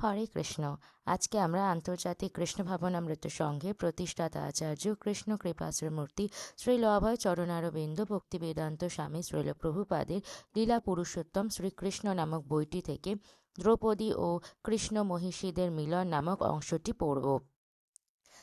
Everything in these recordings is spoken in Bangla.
হরে কৃষ্ণ। আজকে আমরা আন্তর্জাতিক কৃষ্ণ ভাবনামৃত সংঘে প্রতিষ্ঠাতা আচার্য কৃষ্ণ কৃপাশ্রমূর্তি শ্রীল অভয় চরণারবিন্দ ভক্তি বেদান্ত স্বামী শ্রীল প্রভুপাদের লীলা পুরুষোত্তম শ্রীকৃষ্ণ নামক বইটি থেকে দ্রৌপদী ও কৃষ্ণ মহিষীদের মিলন নামক অংশটি পড়ব।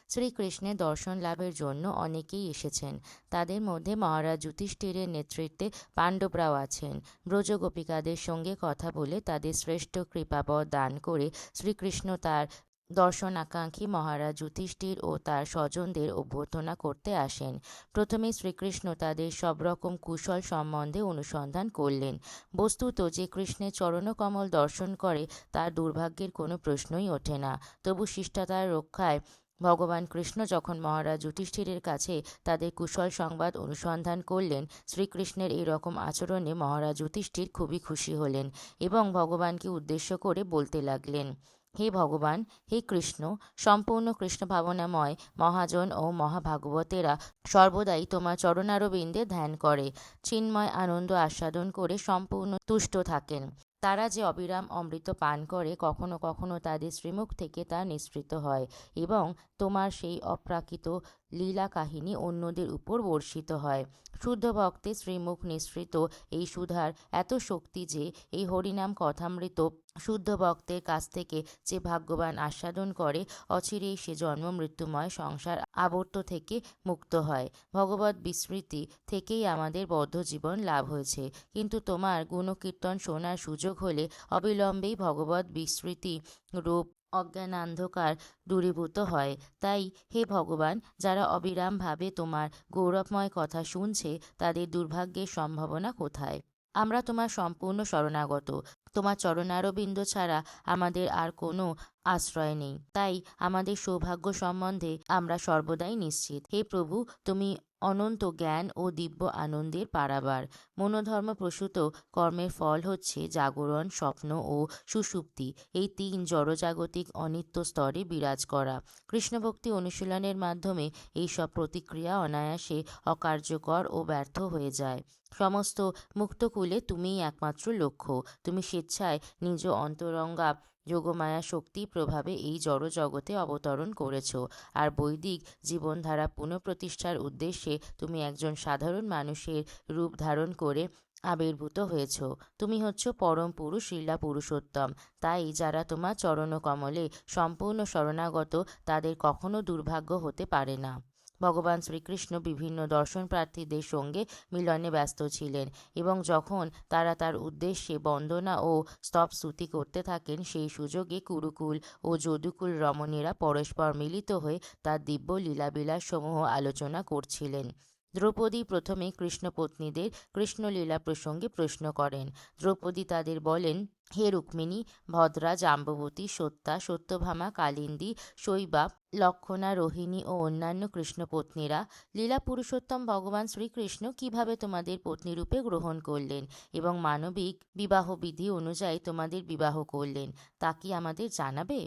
শ্রীকৃষ্ণের দর্শন লাভের জন্য অনেকেই এসেছেন। তাদের মধ্যে মহারাজ যুধিষ্ঠিরের নেতৃত্বে পাণ্ডবরাও আছেন। ব্রজগোপিকাদের সঙ্গে কথা বলে তাদের শ্রেষ্ঠ কৃপাবর দান করে শ্রীকৃষ্ণ তার দর্শন আকাঙ্ক্ষী মহারাজ যুধিষ্ঠির ও তার স্বজনদের অভ্যর্থনা করতে আসেন। প্রথমে শ্রীকৃষ্ণ তাদের সব রকম কুশল সম্বন্ধে অনুসন্ধান করলেন। বস্তুত যে কৃষ্ণের চরণকমল দর্শন করে, তার দুর্ভাগ্যের কোনো প্রশ্নই ওঠে না। তবু শিষ্টাতার রক্ষায় ভগবান কৃষ্ণ যখন মহারাজ যুধিষ্ঠিরের কাছে তাদের কুশল সংবাদ অনুসন্ধান করলেন, শ্রীকৃষ্ণের এই রকম আচরণে মহারাজ যুধিষ্ঠির খুবই খুশি হলেন এবং ভগবানকে উদ্দেশ্য করে বলতে লাগলেন, হে ভগবান, হে কৃষ্ণ, সম্পূর্ণ কৃষ্ণ ভাবনাময় মহাজন ও মহাভাগবতেরা সর্বদাই তোমার চরণারবিন্দে ধ্যান করে। চিন্ময় আনন্দ আস্বাদন করে সম্পূর্ণ তুষ্ট থাকেন। তারা যে অবিরাম অমৃত পান করে, কখনো কখনো তাদের শ্রীমুখ থেকে তা নিঃসৃত হয় এবং তোমার সেই অপ্রাকৃত লীলা কাহিনী অন্যদের উপর বর্ষিত হয়। শুদ্ধ ভক্তের শ্রীমুখ নিঃসৃত এই সুধার এত শক্তি যে এই হরিনাম কথামৃত শুদ্ধ ভক্তের কাছ থেকে যে ভাগ্যবান আস্বাদন করে, অচিরেই সে জন্ম মৃত্যুময় সংসার আবর্ত থেকে মুক্ত হয়। ভগবত বিস্মৃতি থেকেই আমাদের বদ্ধ জীবন লাভ হয়েছে। কিন্তু তোমার গুণকীর্তন শোনার সুযোগ হলে অবিলম্বেই ভগবত বিস্মৃতি রূপ অজ্ঞানান্ধকার দূরীভূত হয়। তাই হে ভগবান, যারা অবিরামভাবে তোমার গৌরবময় কথা শুনছে, তাদের দুর্ভাগ্যের সম্ভাবনা কোথায়? আমরা তোমার সম্পূর্ণ শরণাগত। তোমার চরণারবিন্দ ছাড়া আমাদের আর কোনো আশ্রয় নেই। তাই আমাদের সৌভাগ্য সম্বন্ধে আমরা সর্বদাই নিশ্চিত। হে প্রভু, তুমি অনন্ত জ্ঞান ও দিব্য আনন্দের পারাবার। মনোধর্ম প্রসূত কর্মের ফল হচ্ছে জাগরণ, স্বপ্ন ও সুষুপ্তি এই তিন জড়জাগতিক অনিত্য স্তরে বিরাজ করা। কৃষ্ণভক্তি অনুশীলনের মাধ্যমে এইসব প্রতিক্রিয়া অনায়াসে অকার্যকর ও ব্যর্থ হয়ে যায়। সমস্ত মুক্তকুলে তুমিই একমাত্র লক্ষ্য। তুমি স্বেচ্ছায় নিজ অন্তরঙ্গা যোগমায়া শক্তি প্রভাবে এই জড়জগতে অবতরণ করেছ। আর বৈদিক জীবনধারা পুনঃপ্রতিষ্ঠার উদ্দেশ্যে তুমি একজন সাধারণ মানুষের রূপ ধারণ করে আবির্ভূত হয়েছ। তুমি হচ্ছ পরম পুরুষ লীলা পুরুষোত্তম। তাই যারা তোমার চরণকমলে সম্পূর্ণ শরণাগত, তাদের কখনো দুর্ভাগ্য হতে পারে না। ভগবান শ্রীকৃষ্ণ বিভিন্ন দর্শন প্রার্থীদের সঙ্গে মিলনে ব্যস্ত ছিলেন এবং যখন তারা তার উদ্দেশ্যে বন্দনা ও স্তব স্তুতি করতে থাকেন, সেই সুযোগে কুরুকুল ও যদুকুল রমণীরা পরস্পর মিলিত হয়ে তার দিব্য লীলাবিলাস সমূহ আলোচনা করছিলেন। দ্রৌপদী প্রথমে কৃষ্ণপত্নীদের কৃষ্ণলীলা প্রসঙ্গে প্রশ্ন করেন। দ্রৌপদী তাদের বলেন, হে রুক্মিণী ভদ্রা জাম্ববতী সত্যা সত্যভামা, কালিন্দী শৈবা লক্ষণা, রোহিণী ও অন্যান্য কৃষ্ণপত্নীরা, লীলা পুরুষোত্তম ভগবান শ্রীকৃষ্ণ কীভাবে তোমাদের পত্নীরূপে গ্রহণ করলেন এবং মানবিক বিবাহ বিধি অনুযায়ী তোমাদের বিবাহ করলেন, তা কি আমাদের জানাবে?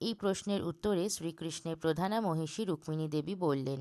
এই প্রশ্নের উত্তরে শ্রীকৃষ্ণের প্রধানা মহিষী রুক্মিণী দেবী বললেন,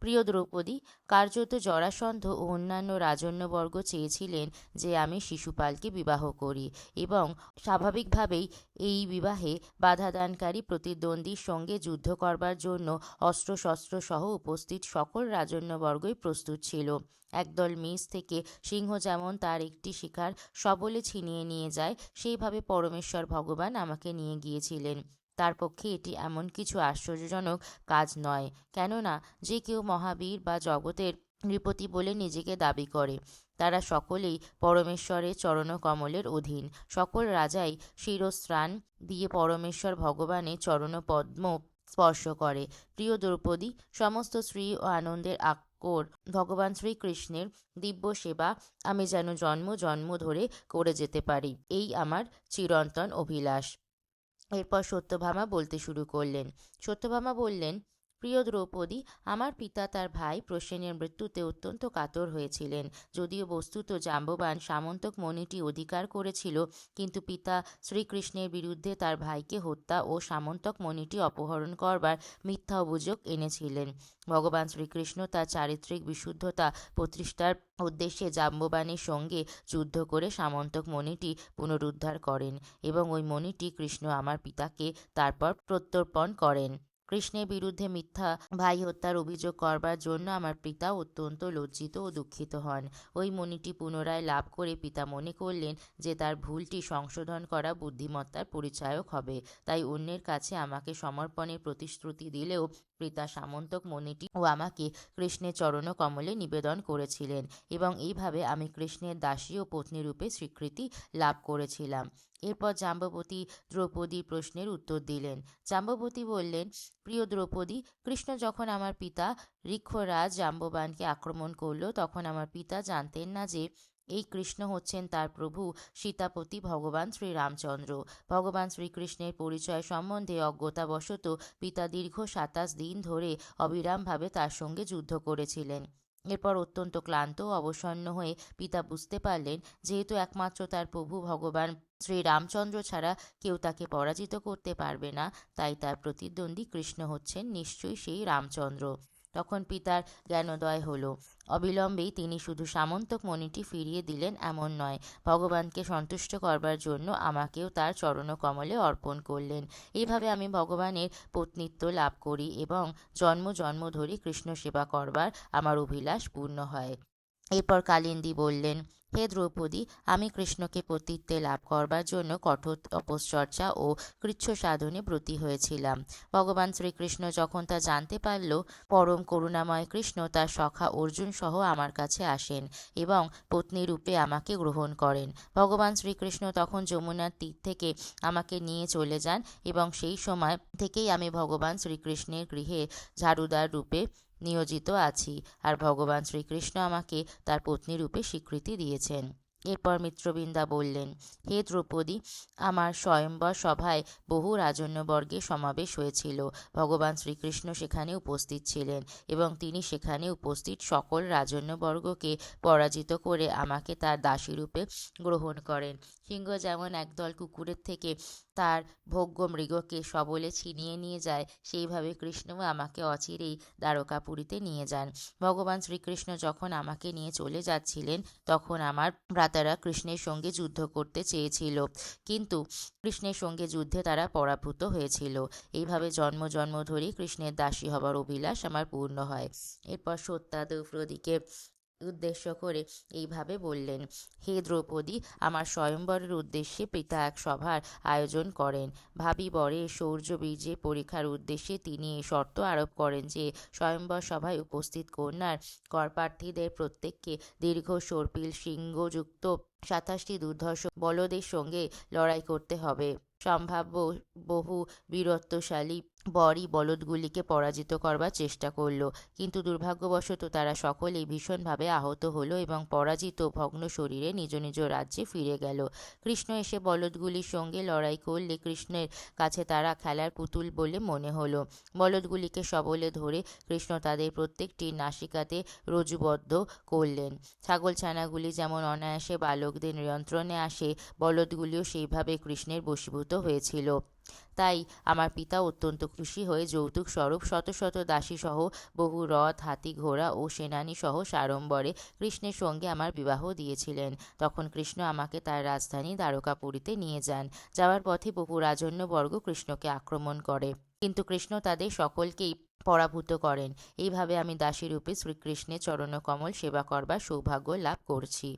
প্রিয় দ্রৌপদী, কার্যত জরাসন্ধ ও অন্যান্য রাজন্যবর্গ চেয়েছিলেন যে আমি শিশুপালকে বিবাহ করি এবং স্বাভাবিকভাবেই এই বিবাহে বাধাদানকারী প্রতিদ্বন্দ্বীর সঙ্গে যুদ্ধ করবার জন্য অস্ত্রশস্ত্র সহ উপস্থিত সকল রাজন্যবর্গই প্রস্তুত ছিল। একদল মেষ থেকে সিংহ যেমন তার একটি শিকার সবলে ছিনিয়ে নিয়ে যায়, সেইভাবে পরমেশ্বর ভগবান আমাকে নিয়ে গিয়েছিলেন। তার পক্ষে এটি এমন কিছু আশ্চর্যজনক কাজ নয়। কেননা, যে কেউ মহাবীর বা জগতের নৃপতি বলে নিজেকে দাবি করে, তারা সকলেই পরমেশ্বরের চরণকমলের অধীন। সকল রাজাই শিরস্ত্রাণ দিয়ে পরমেশ্বর ভগবানের চরণপদ্ম স্পর্শ করে। প্রিয় দ্রৌপদী, সমস্ত শ্রী ও আনন্দের আকর ভগবান শ্রীকৃষ্ণের দিব্য সেবা আমি যেন জন্ম জন্ম ধরে করে যেতে পারি। এই আমার চিরন্তন অভিলাষ। এরপর সত্যভামা বলতে শুরু করলেন। সত্যভামা বললেন প্রিয় দ্রৌপদী, আমার পিতা তার ভাই প্রসেনের মৃত্যুতে অত্যন্ত কাতর হয়েছিলেন। যদিও বস্তুত জাম্ববান সামন্তক মণিটি অধিকার করেছিল, কিন্তু পিতা শ্রীকৃষ্ণের বিরুদ্ধে তার ভাইকে হত্যা ও সামন্তক মণিটি অপহরণ করবার মিথ্যা অভিযোগ এনেছিলেন। ভগবান শ্রীকৃষ্ণ তার চারিত্রিক বিশুদ্ধতা প্রতিষ্ঠার উদ্দেশ্যে জাম্ববানের সঙ্গে যুদ্ধ করে সামন্তক মণিটি পুনরুদ্ধার করেন এবং ওই মণিটি কৃষ্ণ আমার পিতাকে তারপর প্রত্যর্পণ করেন। কৃষ্ণের বিরুদ্ধে মিথ্যা ভাই হত্যার অভিযোগ করবার জন্য আমার পিতা অত্যন্ত লজ্জিত ও দুঃখিত হন। ওই মণিটি পুনরায় লাভ করে পিতা মনে করলেন যে তার ভুলটি সংশোধন করা বুদ্ধিমত্তার পরিচায়ক হবে। তাই অন্যের কাছে আমাকে সমর্পণের প্রতিশ্রুতি দিলেও পিতা সামন্তক মণিটি ও আমাকে কৃষ্ণের চরণ কমলে নিবেদন করেছিলেন এবং এইভাবে আমি কৃষ্ণের দাসী ও পত্নী রূপে স্বীকৃতি লাভ করেছিলাম। এরপর জাম্ববতী দ্রৌপদীর প্রশ্নের উত্তর দিলেন। জাম্ববতী বললেন, প্রিয় দ্রৌপদী, কৃষ্ণ যখন আমার পিতা ঋক্ষরাজ জাম্ববানকে আক্রমণ করল, তখন আমার পিতা জানতেন না যে এই কৃষ্ণ হচ্ছেন তার প্রভু, সীতাপতি ভগবান শ্রীরামচন্দ্র। ভগবান শ্রীকৃষ্ণের পরিচয় সম্বন্ধে অজ্ঞতাবশত পিতা দীর্ঘ সাতাশ দিন ধরে অবিরামভাবে তার সঙ্গে যুদ্ধ করেছিলেন। এরপর অত্যন্ত ক্লান্ত অবসন্ন হয়ে পিতা বুঝতে পারলেন, যেহেতু একমাত্র তার প্রভু ভগবান শ্রীরামচন্দ্র ছাড়া কেউ তাকে পরাজিত করতে পারবে না, তাই তার প্রতিদ্বন্দ্বী কৃষ্ণ হচ্ছেন নিশ্চয়ই সেই রামচন্দ্র। তখন পিতার জ্ঞানোদয় হলো। অবিলম্বেই তিনি শুধু সামন্তক মণিটি ফিরিয়ে দিলেন এমন নয়, ভগবানকে সন্তুষ্ট করবার জন্য আমাকেও তার চরণ কমলে অর্পণ করলেন। এইভাবে আমি ভগবানের পত্নিত্ব লাভ করি এবং জন্ম জন্ম ধরে কৃষ্ণ সেবা করবার আমার অভিলাষ পূর্ণ হয়। এরপর কালিন্দী বললেন, হে দ্রৌপদী, আমি কৃষ্ণকে পতিত্বে লাভ করবার জন্য কঠোর তপশ্চর্চা ও কৃচ্ছ সাধনে ব্রতী হয়েছিলাম। ভগবান শ্রীকৃষ্ণ যখন তা জানতে পারল, পরম করুণাময় কৃষ্ণ তার সখা অর্জুন সহ আমার কাছে আসেন এবং পত্নী রূপে আমাকে গ্রহণ করেন। ভগবান শ্রীকৃষ্ণ তখন যমুনার তীর থেকে আমাকে নিয়ে চলে যান এবং সেই সময় থেকেই আমি ভগবান শ্রীকৃষ্ণের গৃহে ঝাড়ুদার রূপে নিয়োজিত আছি আর ভগবান শ্রীকৃষ্ণ আমাকে তার পত্নী রূপে স্বীকৃতি দিয়েছেন। এরপর মিত্রবৃন্দা বললেন, হে দ্রৌপদী, আমার স্বয়ম্বর সভায় বহু রাজন্যবর্গের সমাবেশ হয়েছিল। ভগবান শ্রীকৃষ্ণ সেখানে উপস্থিত ছিলেন এবং তিনি সেখানে উপস্থিত সকল রাজন্যবর্গকে পরাজিত করে আমাকে তার দাসীরূপে গ্রহণ করেন। সিংহ যেমন একদল কুকুরের থেকে তার ভোগ্য মৃগকে সবলে ছিনিয়ে নিয়ে যায়, সেইভাবে কৃষ্ণও আমাকে অচিরেই দ্বারকাপুরীতে নিয়ে যান। ভগবান শ্রীকৃষ্ণ যখন আমাকে নিয়ে চলে যাচ্ছিলেন, তখন আমার ভ্রাতারা কৃষ্ণের সঙ্গে যুদ্ধ করতে চেয়েছিল। কিন্তু কৃষ্ণের সঙ্গে যুদ্ধে তারা পরাভূত হয়েছিল। এইভাবে জন্ম জন্ম ধরে কৃষ্ণের দাসী হবার অভিলাষ আমার পূর্ণ হয়। এরপর সত্যা দ্রৌপদীকে উদ্দেশ্য করে এইভাবে বললেন, হে দ্রৌপদী, আমার স্বয়ম্বরের উদ্দেশ্যে পিতা এক সভার আয়োজন করেন। ভাবি বরে শৌর্য বীর্যে পরীক্ষার উদ্দেশ্যে তিনি শর্ত আরোপ করেন যে, স্বয়ম্বর সভায় উপস্থিত কন্যার করপ্রার্থীদের প্রত্যেককে দীর্ঘ সর্পিল সিংহযুক্ত সাতাশটি দুর্ধর্ষ বলদের সঙ্গে লড়াই করতে হবে। সম্ভাব্য বহু বীরত্বশালী বরই বলদগুলিকে পরাজিত করবার চেষ্টা করল। কিন্তু দুর্ভাগ্যবশত তারা সকলেই ভীষণভাবে আহত হলো এবং পরাজিত ভগ্ন শরীরে নিজ নিজ রাজ্যে ফিরে গেল। কৃষ্ণ এসে বলদগুলির সঙ্গে লড়াই করলে কৃষ্ণের কাছে তারা খেলার পুতুল বলে মনে হলো। বলদগুলিকে সবলে ধরে কৃষ্ণ তাদের প্রত্যেকটি নাসিকাতে রজুবদ্ধ করলেন। ছাগলছানাগুলি যেমন অনায়াসে বালকদের নিয়ন্ত্রণে আসে, বলদগুলিও সেইভাবে কৃষ্ণের বশীভূত হয়েছিল। তাই আমার পিতা অত্যন্ত খুশি হয়ে যৌতুক স্বরূপ শত শত দাসীসহ বহু রথ, হাতি ঘোড়া ও সেনানী সহ সাড়ম্বরে কৃষ্ণের সঙ্গে আমার বিবাহ দিয়েছিলেন। তখন কৃষ্ণ আমাকে তার রাজধানী দ্বারকাপুরীতে নিয়ে যান। যাওয়ার পথে বহু রাজন্যবর্গ কৃষ্ণকে আক্রমণ করে। কিন্তু কৃষ্ণ তাদের সকলকেই পরাভূত করেন। এইভাবে আমি দাসীরূপে শ্রীকৃষ্ণের চরণকমল সেবা করবার সৌভাগ্য লাভ করছি।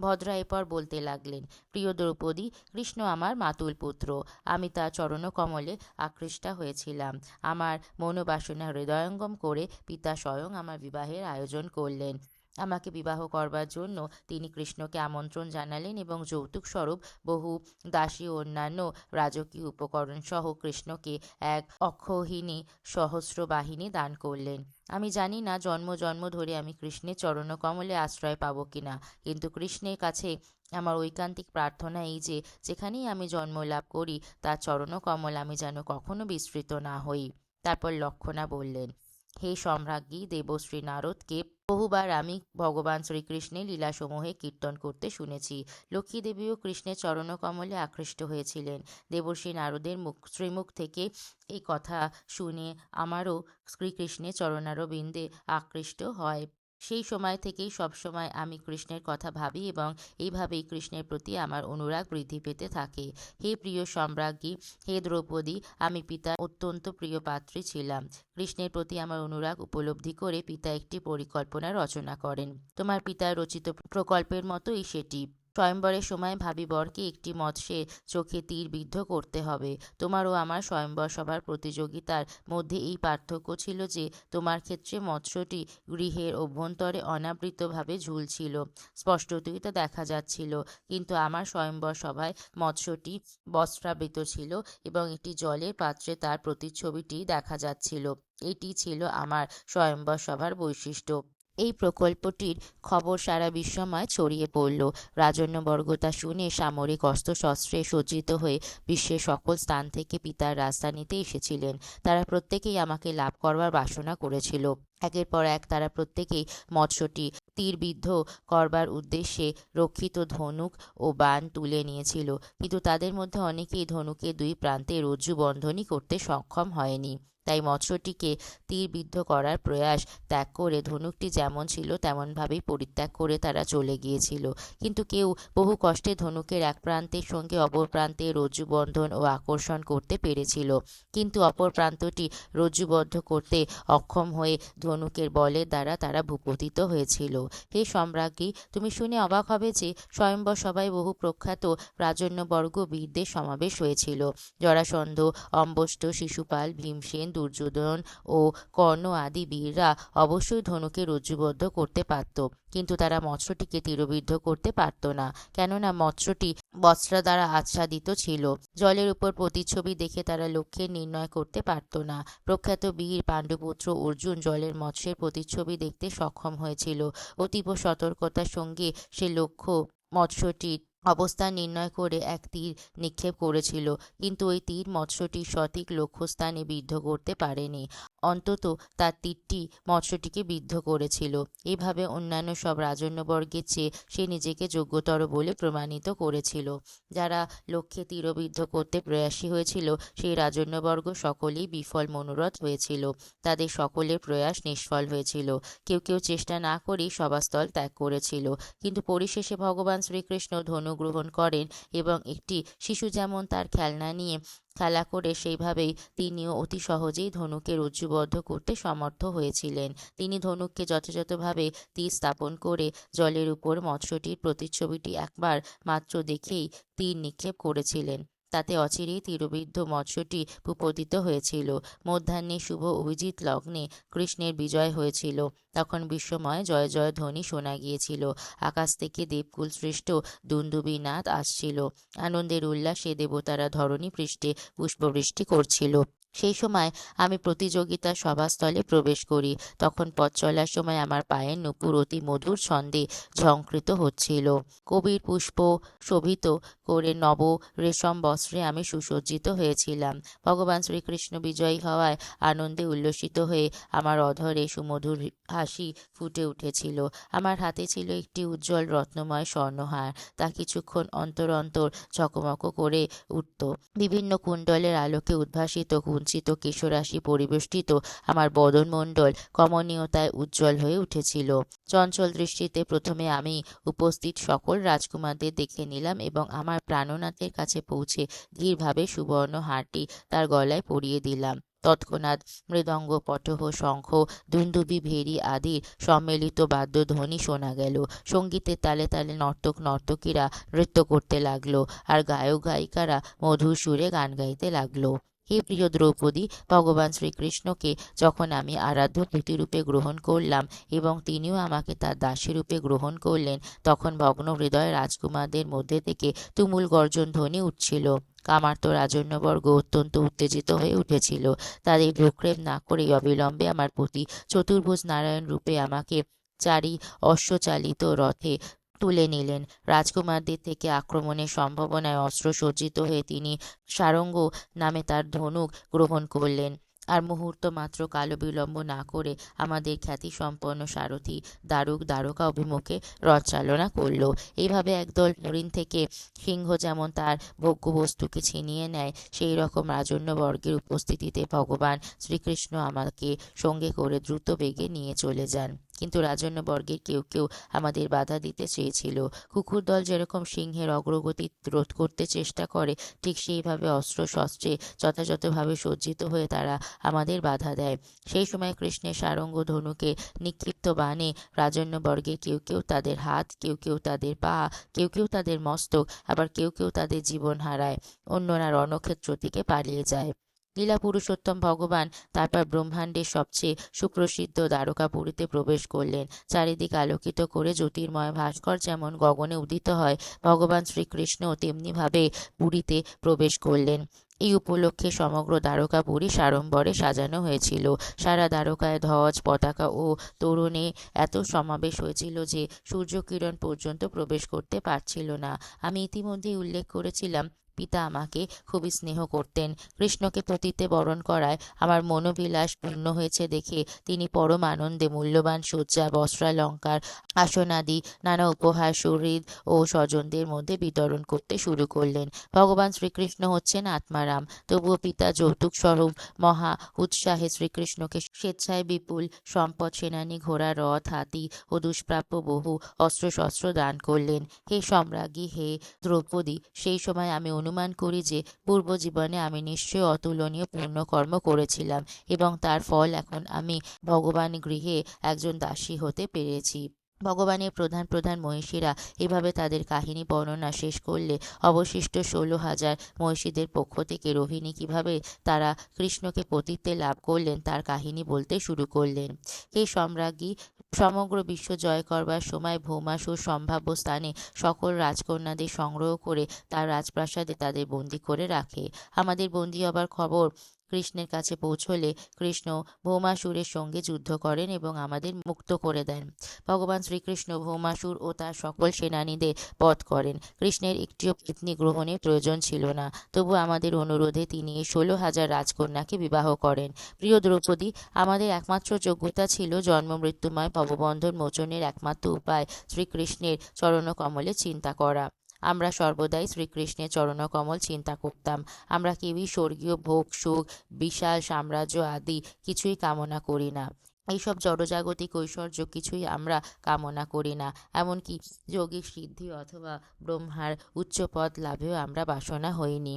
ভদ্রা এরপর বলতে লাগলেন, প্রিয় দ্রৌপদী, কৃষ্ণ আমার মাতুল পুত্র। আমি তা চরণকমলে আকৃষ্টা হয়েছিলাম। আমার মনোবাসনা হৃদয়ঙ্গম করে পিতা স্বয়ং আমার বিবাহের আয়োজন করলেন। আমাকে বিবাহ করবার জন্য তিনি কৃষ্ণকে আমন্ত্রণ জানালেন এবং যৌতুক স্বরূপ বহু দাসী অন্যান্য রাজকীয় উপকরণ সহ কৃষ্ণকে এক অক্ষৌহিনী সহস্র বাহিনী দান করলেন। আমি জানি না জন্ম জন্ম ধরে আমি কৃষ্ণের চরণকমলে আশ্রয় পাবো কিনা, কিন্তু কৃষ্ণের কাছে আমার ঐকান্তিক প্রার্থনা এই যে, যেখানেই আমি জন্ম লাভ করি, তার চরণকমল আমি যেন কখনো বিস্তৃত না হই। তারপর লক্ষণা বললেন, হে সম্রাজ্ঞী, দেবশ্রী নারদকে বহুবার আমি ভগবান শ্রীকৃষ্ণের লীলাসমূহে কীর্তন করতে শুনেছি। লক্ষ্মীদেবীও কৃষ্ণের চরণকমলে আকৃষ্ট হয়েছিলেন। দেবর্ষী নারদের মুখ, শ্রীমুখ থেকে এই কথা শুনে আমারও শ্রীকৃষ্ণের চরণারবিন্দে আকৃষ্ট হয়। সেই সময় থেকেই সবসময় আমি কৃষ্ণের কথা ভাবি এবং এইভাবেই কৃষ্ণের প্রতি আমার অনুরাগ বৃদ্ধি পেতে থাকে। হে প্রিয় সম্রাজ্ঞী, হে দ্রৌপদী, আমি পিতার অত্যন্ত প্রিয় পাত্রী ছিলাম। কৃষ্ণের প্রতি আমার অনুরাগ উপলব্ধি করে পিতা একটি পরিকল্পনা রচনা করেন। তোমার পিতার রচিত প্রকল্পের মতোই সেটি। স্বয়ম্বরের সময় ভাবি বরকে একটি মৎস্যে চোখে তীর বিদ্ধ করতে হবে। তোমার ও আমার স্বয়ম্বর সভার প্রতিযোগিতার মধ্যে এই পার্থক্য ছিল যে, তোমার ক্ষেত্রে মৎস্যটি গৃহের অভ্যন্তরে অনাবৃতভাবে ঝুলছিল। স্পষ্টতই তা দেখা যাচ্ছিল, কিন্তু আমার স্বয়ম্বর সভায় মৎস্যটি বস্ত্রাবৃত ছিল এবং একটি জলের পাত্রে তার প্রতিচ্ছবিটি দেখা যাচ্ছিল। এটি ছিল আমার স্বয়ম্বর সভার বৈশিষ্ট্য। এই প্রকল্পটির খবর সারা বিশ্বময় ছড়িয়ে পড়ল। রাজন্যবর্গ তা শুনে সামরিক অস্ত্রশস্ত্রে সজ্জিত হয়ে বিশ্বের সকল স্থান থেকে পিতার রাজধানীতে এসেছিলেন। তারা প্রত্যেকেই আমাকে লাভ করবার বাসনা করেছিল। একের পর এক তারা প্রত্যেকেই মৎস্যটি তীরবিদ্ধ করবার উদ্দেশ্যে রক্ষিত ধনুক ও বান তুলে নিয়েছিল। কিন্তু তাদের মধ্যে অনেকেই ধনুকের দুই প্রান্তে রজ্জু বন্ধনী করতে সক্ষম হয়নি। তাই মৎস্যটিকে তীরবিদ্ধ করার প্রয়াস ত্যাগ করে ধনুকটি যেমন ছিল তেমনভাবেই পরিত্যাগ করে তারা চলে গিয়েছিল। কিন্তু কেউ বহু কষ্টে ধনুকের এক প্রান্তের সঙ্গে অপর প্রান্তে রজ্জুবন্ধন ও আকর্ষণ করতে পেরেছিল। কিন্তু অপর প্রান্তটি রজ্জুবদ্ধ করতে অক্ষম হয়ে ধনুকের বলের দ্বারা তারা ভূপতিত হয়েছিল। হে সম্রাজ্ঞী, তুমি শুনে অবাক হবে যে স্বয়ম্বর সভায় বহু প্রখ্যাত রাজন্যবর্গ বীরদের সমাবেশ হয়েছিল। জরাসন্ধ, অম্বষ্ট, শিশুপাল, ভীমসেন দুর্যোধন ও কর্ণ আদি বীররা অবশ্যই ধনুকে রজ্জুবদ্ধ করতে পারত, কিন্তু তারা মৎস্যটিকে তীরবিদ্ধ করতে পারত না, কেননা মৎস্যটি বস্ত্র দ্বারা আচ্ছাদিত ছিল। জলের উপর প্রতিচ্ছবি দেখে তারা লক্ষ্যের নির্ণয় করতে পারত না। প্রখ্যাত বীর পাণ্ডুপুত্র অর্জুন জলের মৎস্যের প্রতিচ্ছবি দেখতে সক্ষম হয়েছিল। অতীব সতর্কতার সঙ্গে সে লক্ষ্য মৎস্যটির অবস্থান নির্ণয় করে এক তীর নিক্ষেপ করেছিল, কিন্তু ওই তীর মৎস্যটি সঠিক লক্ষ্যস্থানে বিদ্ধ করতে পারেনি। অন্তত তার তীরটি মৎস্যটিকে বিদ্ধ করেছিল। এভাবে অন্যান্য সব রাজন্যবর্গের চেয়ে সে নিজেকে যোগ্যতর বলে প্রমাণিত করেছিল। যারা লক্ষ্যে তীরবিদ্ধ করতে প্রয়াসী হয়েছিল, সেই রাজন্যবর্গ সকলেই বিফল মনোরথ হয়েছিল। তাদের সকলের প্রয়াস নিষ্ফল হয়েছিল। কেউ কেউ চেষ্টা না করেই সভাস্থল ত্যাগ করেছিল। কিন্তু পরিশেষে ভগবান শ্রীকৃষ্ণ ধনু গ্রহণ করেন এবং একটি শিশু যেমন তার খেলনা নিয়ে খেলা করে সেইভাবেই তিনিও অতি সহজেই ধনুকে রজ্জুবদ্ধ করতে সমর্থ হয়েছিলেন। তিনি ধনুককে যথাযথভাবে তীর স্থাপন করে জলের উপর মৎস্যটির প্রতিচ্ছবিটি একবার মাত্র দেখেই তীর নিক্ষেপ করেছিলেন। তাতে অচিরেই তীরবিদ্ধ মৎস্যটি ভূপতিত হয়েছিল। মধ্যাহ্নে শুভ অভিজিৎ লগ্নে কৃষ্ণের বিজয় হয়েছিল। তখন বিশ্বময় জয় জয় ধ্বনি শোনা গিয়েছিল। আকাশ থেকে দেবকুল সৃষ্ট দুন্দুবিনাথ আসছিল। আনন্দের উল্লাসে দেবতারা ধরণী পৃষ্ঠে পুষ্পবৃষ্টি করছিল। সেই সময় আমি প্রতিযোগিতার সভাস্থলে প্রবেশ করি। তখন পথ চলার সময় আমার পায়ের নুপুর অতি মধুর ছন্দে ঝংকৃত হচ্ছিল। কবির পুষ্প শোভিত করে নব রেশম বস্ত্রে আমি সুসজ্জিত হয়েছিলাম। ভগবান শ্রীকৃষ্ণ বিজয়ী হওয়ায় আনন্দে উল্লসিত হয়ে আমার অধরে সুমধুর হাসি ফুটে উঠেছিল। আমার হাতে ছিল একটি উজ্জ্বল রত্নময় স্বর্ণহার। তা কিছুক্ষণ অন্তর অন্তর ঝকমক করে উঠত। বিভিন্ন কুণ্ডলের আলোকে উদ্ভাসিত, কুঞ্চিত, কেশরাশি পরিবেষ্টিত আমার বদনমণ্ডল কমনীয়তায় উজ্জ্বল হয়ে উঠেছিল। চঞ্চল দৃষ্টিতে প্রথমে আমি উপস্থিত সকল রাজকুমারদের দেখে নিলাম এবং আমার প্রাণনাথের কাছে পৌঁছে ধীরভাবে সুবর্ণ হাঁটি তার গলায় পরিয়ে দিলাম। তৎক্ষণাৎ মৃদঙ্গ পটহ, শঙ্খ দুন্দুবি ভেরি আদির সম্মিলিত বাদ্যধ্বনি শোনা গেল। সঙ্গীতের তালে তালে নর্তক নর্তকীরা নৃত্য করতে লাগল আর গায়ক গায়িকারা মধুর সুরে গান গাইতে লাগল। হে প্রিয় দ্রৌপদী, ভগবান শ্রীকৃষ্ণকে যখন আমি আরাধ্য প্রতিরূপে গ্রহণ করলাম এবং তিনিও আমাকে তার দাসী রূপে গ্রহণ করলেন, তখন ভগ্ন হৃদয় রাজকুমারদের মধ্যে থেকে তুমুল গর্জন ধ্বনি উঠছিল। কামার্ত রাজন্যবর্গ অত্যন্ত উত্তেজিত হয়ে উঠেছিল। তাদের ভ্রুক্ষেপ না করেই অবিলম্বে আমার প্রতি চতুর্ভুজ নারায়ণ রূপে আমাকে চারি অশ্বচালিত রথে তুলে নিলেন। রাজকুমারদের থেকে আক্রমণের সম্ভাবনায় অস্ত্র সজ্জিত হয়ে তিনি সারঙ্গ নামে তার ধনুক গ্রহণ করলেন। আর মুহূর্ত মাত্র কালো বিলম্ব না করে আমাদের খ্যাতিসম্পন্ন সারথি দারুক দ্বারকা অভিমুখে রথ চালনা করল। এইভাবে একদল হরিণ থেকে সিংহ যেমন তার ভোগ্যবস্তুকে ছিনিয়ে নেয় সেই রকম রাজন্যবর্গের উপস্থিতিতে ভগবান শ্রীকৃষ্ণ আমাকে সঙ্গে করে দ্রুত বেগে নিয়ে চলে যান। কিন্তু রাজন্যবর্গের কেউ কেউ আমাদের বাধা দিতে চেয়েছিল। কুকুর দল যেরকম সিংহের অগ্রগতি রোধ করতে চেষ্টা করে, ঠিক সেইভাবে অস্ত্র শস্ত্রে যথাযথভাবে সজ্জিত হয়ে তারা আমাদের বাধা দেয়। সেই সময় কৃষ্ণের সারঙ্গ ধনুকে নিক্ষিপ্ত বাণে রাজন্যবর্গের কেউ কেউ তাদের হাত, কেউ কেউ তাদের পা, কেউ কেউ তাদের মস্তক, আবার কেউ কেউ তাদের জীবন হারায়। অন্যরা রণক্ষেত্র থেকে পালিয়ে যায়। লীলা পুরুষোত্তম ভগবান তারপর ব্রহ্মাণ্ডের সবচেয়ে সুপ্রসিদ্ধ দ্বারকাপুরীতে প্রবেশ করলেন। চারিদিক আলোকিত করে জ্যোতির্ময় ভাস্কর যেমন গগনে উদিত হয়, ভগবান শ্রীকৃষ্ণ তেমনিভাবে পুরীতে প্রবেশ করলেন। এই উপলক্ষে সমগ্র দ্বারকাপুরী সাড়ম্বরে সাজানো হয়েছিল। সারা দ্বারকায় ধ্বজ, পতাকা ও তরুণে এত সমাবেশ হয়েছিল যে সূর্যকিরণ পর্যন্ত প্রবেশ করতে পারছিল না। আমি ইতিমধ্যেই উল্লেখ করেছিলাম পিতা আমাকে খুবই স্নেহ করতেন। কৃষ্ণকে পতিতে বরণ করায় আমার মনোবিলাস পূর্ণ হয়েছে দেখে তিনি পরম আনন্দে মূল্যবান শয্যা, বস্ত্রালঙ্কার, আসনাদি, নানা উপহার, সুহৃদ ও স্বজনদের মধ্যে বিতরণ করতে শুরু করলেন। ভগবান শ্রীকৃষ্ণ হচ্ছেন আত্মারাম। তবুও পিতা যৌতুক স্বরূপ মহা উৎসাহে শ্রীকৃষ্ণকে স্বেচ্ছায় বিপুল সম্পদ, সেনানী, ঘোড়া, রথ, হাতি ও দুষ্প্রাপ্য বহু অস্ত্রশস্ত্র দান করলেন। হে সম্রাজ্ঞী, হে দ্রৌপদী, সেই সময় আমি অনুমান করি যে পূর্ব জীবনে আমি নিশ্চয় অতুলনীয় পুণ্যকর্ম করেছিলাম এবং তার ফল এখন আমি ভগবান গৃহে একজন দাসী হতে পেরেছি। ভগবানের প্রধান প্রধান মহিষীরা এভাবে তাদের কাহিনী বর্ণনা শেষ করলে অবশিষ্ট ষোলো হাজার মহিষীদের পক্ষ থেকে রোহিণী কীভাবে তারা কৃষ্ণকে পতিত্বে লাভ করলেন তার কাহিনী বলতে শুরু করলেন। হে সম্রাজ্ঞী সমগ্র বিশ্ব জয় করবার সময় ভৌমাসুর সম্ভাব্য স্থানে সকল রাজকন্যাদের সংগ্রহ করে তার রাজপ্রাসাদে তাদের বন্দি করে রাখে। আমাদের বন্দি হবার খবর কৃষ্ণের কাছে পৌঁছলে কৃষ্ণ ভৌমাসুরের সঙ্গে যুদ্ধ করেন এবং আমাদের মুক্ত করে দেন। ভগবান শ্রীকৃষ্ণ ভৌমাসুর ও তার সকল সেনানীদের বধ করেন। কৃষ্ণের একটিও পত্নী গ্রহণের প্রয়োজন ছিল না। তবু আমাদের অনুরোধে তিনি ষোলো হাজার রাজকন্যাকে বিবাহ করেন। প্রিয় দ্রৌপদী, আমাদের একমাত্র যোগ্যতা ছিল জন্ম, মৃত্যুময়, ভববন্ধন, মোচনের একমাত্র উপায় শ্রীকৃষ্ণের চরণকমলে চিন্তা করা। আমরা সর্বদাই শ্রীকৃষ্ণের চরণকমল চিন্তা করতাম। আমরা কেউই স্বর্গীয় ভোগ, সুখ বিশাল সাম্রাজ্য আদি কিছুই কামনা করি না। এইসব জড়জাগতিক ঐশ্বর্য কিছুই আমরা কামনা করি না। এমনকি যোগিক সিদ্ধি অথবা ব্রহ্মার উচ্চ পদ লাভেও আমরা বাসনা হইনি।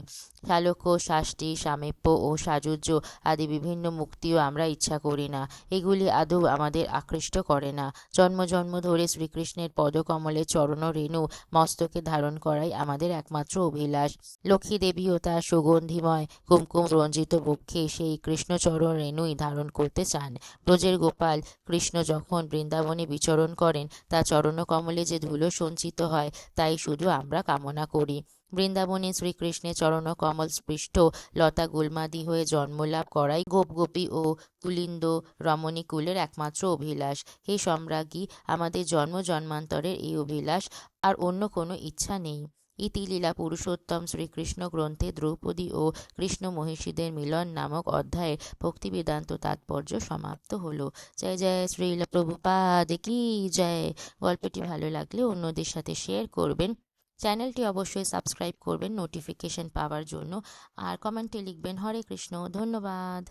শালক্য শাস্তি সামীপ্য ও সাযুজ্য আদি বিভিন্ন মুক্তিও আমরা ইচ্ছা করি না। এগুলি আদৌ আমাদের আকৃষ্ট করে না। জন্ম জন্ম ধরে শ্রীকৃষ্ণের পদকমলে চরণ রেণু মস্তকে ধারণ করাই আমাদের একমাত্র অভিলাষ। লক্ষ্মী দেবী ও তার সুগন্ধিময় কুমকুম রঞ্জিত বক্ষে সেই কৃষ্ণচরণ রেণুই ধারণ করতে চান। ব্রজের গোপাল। কৃষ্ণ যখন বৃন্দাবনে বিচরণ করেন, তা চরণকমলে যে ধুলো সঞ্চিত হয়, তাই শুধু আমরা কামনা করি। বৃন্দাবনে শ্রীকৃষ্ণের চরণকমল স্পৃষ্ট, লতা গুলমাদি হয়ে জন্মলাভ করাই গোপগোপী ও কুলিন্দ রমণীকুলের একমাত্র অভিলাষ। হে সম্রাজ্ঞী, আমাদের জন্ম জন্মান্তরের এই অভিলাষ, আর অন্য কোনো ইচ্ছা নেই। ইতি লীলা পুরুষোত্তম শ্রীকৃষ্ণ গ্রন্থে দ্রৌপদী ও কৃষ্ণ মহিষীদের মিলন নামক অধ্যায়ের ভক্তিবেদান্ত তাৎপর্য সমাপ্ত হলো। জয় জয় শ্রীলা প্রভুপাদ কি জয়। গল্পটি ভালো লাগলে অন্যদের সাথে শেয়ার করবেন। চ্যানেলটি অবশ্যই সাবস্ক্রাইব করবেন নোটিফিকেশন পাওয়ার জন্য। আর কমেন্টে লিখবেন, হরে কৃষ্ণ। ধন্যবাদ।